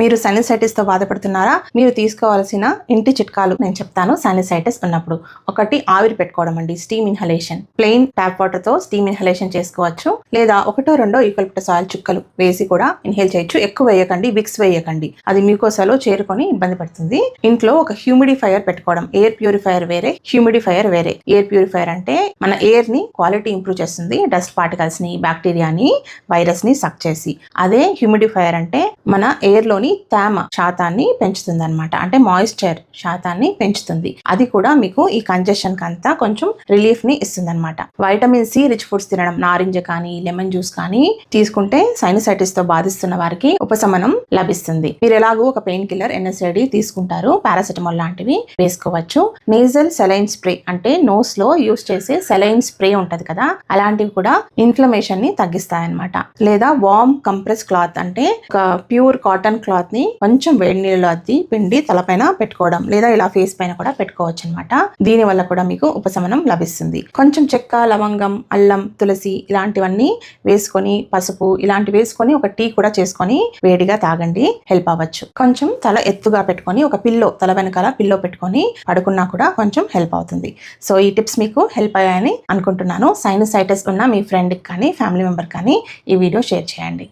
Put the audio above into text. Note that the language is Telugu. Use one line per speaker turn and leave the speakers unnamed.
మీరు సైనసైటిస్తో బాధపడుతున్నారా? మీరు తీసుకోవాల్సిన ఇంటి చిట్కాలు నేను చెప్తాను. సైనసైటిస్ ఉన్నప్పుడు ఒకటి ఆవిరి పెట్టుకోవడం అండి స్టీమ్ ఇన్హలేషన్ ప్లెయిన్ ట్యాప్ వాటర్తో స్టీమ్ ఇన్హలేషన్ చేసుకోవచ్చు. లేదా ఒకటో రెండో ఈక్వల్పటస్ ఆయిల్ చుక్కలు వేసి కూడా ఇన్హేల్ చేయొచ్చు. ఎక్కువ వేయకండి విక్స్ వేయకండి. అది మ్యూకోసాలో చేరుకొని ఇబ్బంది పడుతుంది. ఇంట్లో ఒక హ్యూమిడిఫైయర్ పెట్టుకోవడం ఎయిర్ ప్యూరిఫైయర్ వేరే హ్యూమిడిఫైయర్ వేరే. ఎయిర్ ప్యూరిఫైయర్ అంటే మన ఎయిర్ని క్వాలిటీ ఇంప్రూవ్ చేస్తుంది. డస్ట్ పార్టికల్స్ని బ్యాక్టీరియాని వైరస్ని సక్ చేసి. అదే హ్యూమిడిఫైయర్ అంటే మన ఎయిర్లోని తేమ శాతాన్ని పెంచుతుంది అనమాట అంటే మాయిశ్చర్ శాతాన్ని పెంచుతుంది. అది కూడా మీకు ఈ కంజెషన్ కంతా కొంచెం రిలీఫ్ని ఇస్తుంది అనమాట వైటమిన్ సి రిచ్ ఫుడ్స్ తినడం నారింజ కానీ లెమన్ జ్యూస్ కానీ తీసుకుంటే సైనసైటిస్తో బాధిస్తున్న వారికి ఉపశమనం లభిస్తుంది. మీరు ఎలాగో ఒక పెయిన్ కిల్లర్ ఎన్ఎస్ఐడి తీసుకుంటారు. పారాసెటమాల్ లాంటివి వేసుకోవచ్చు. నేజల్ సెలైన్ స్ప్రే అంటే నోస్లో యూస్ చేసే సెలైన్ స్ప్రే ఉంటది కదా అలాంటివి కూడా ఇన్ఫ్లమేషన్ని తగ్గిస్తాయన్నమాట. లేదా వార్మ్ కంప్రెస్ క్లాత్ అంటే ఒక ప్యూర్ కాటన్ క్లాత్ని కొంచెం వేడి నీళ్ళలో అద్ది పిండి తలపైన పెట్టుకోవడం లేదా ఇలా ఫేస్ పైన కూడా పెట్టుకోవచ్చు అనమాట దీని వల్ల కూడా మీకు ఉపశమనం లభిస్తుంది. కొంచెం చెక్క లవంగం అల్లం తులసి ఇలాంటివన్నీ వేసుకొని పసుపు ఇలాంటి వేసుకొని ఒక టీ కూడా చేసుకొని వేడిగా తాగండి. హెల్ప్ అవ్వచ్చు. కొంచెం తల ఎత్తుగా పెట్టుకొని ఒక పిల్లో తల వెనకాల పిల్లో పెట్టుకొని పడుకున్నా కూడా కొంచెం హెల్ప్ అవుతుంది. సో ఈ టిప్స్ మీకు హెల్ప్ అయ్యాయని అనుకుంటున్నాను. సైనసైటిస్ ఉన్న మీ ఫ్రెండ్కి కానీ ఫ్యామిలీ మెంబర్ కానీ ఈ వీడియో షేర్ చేయండి.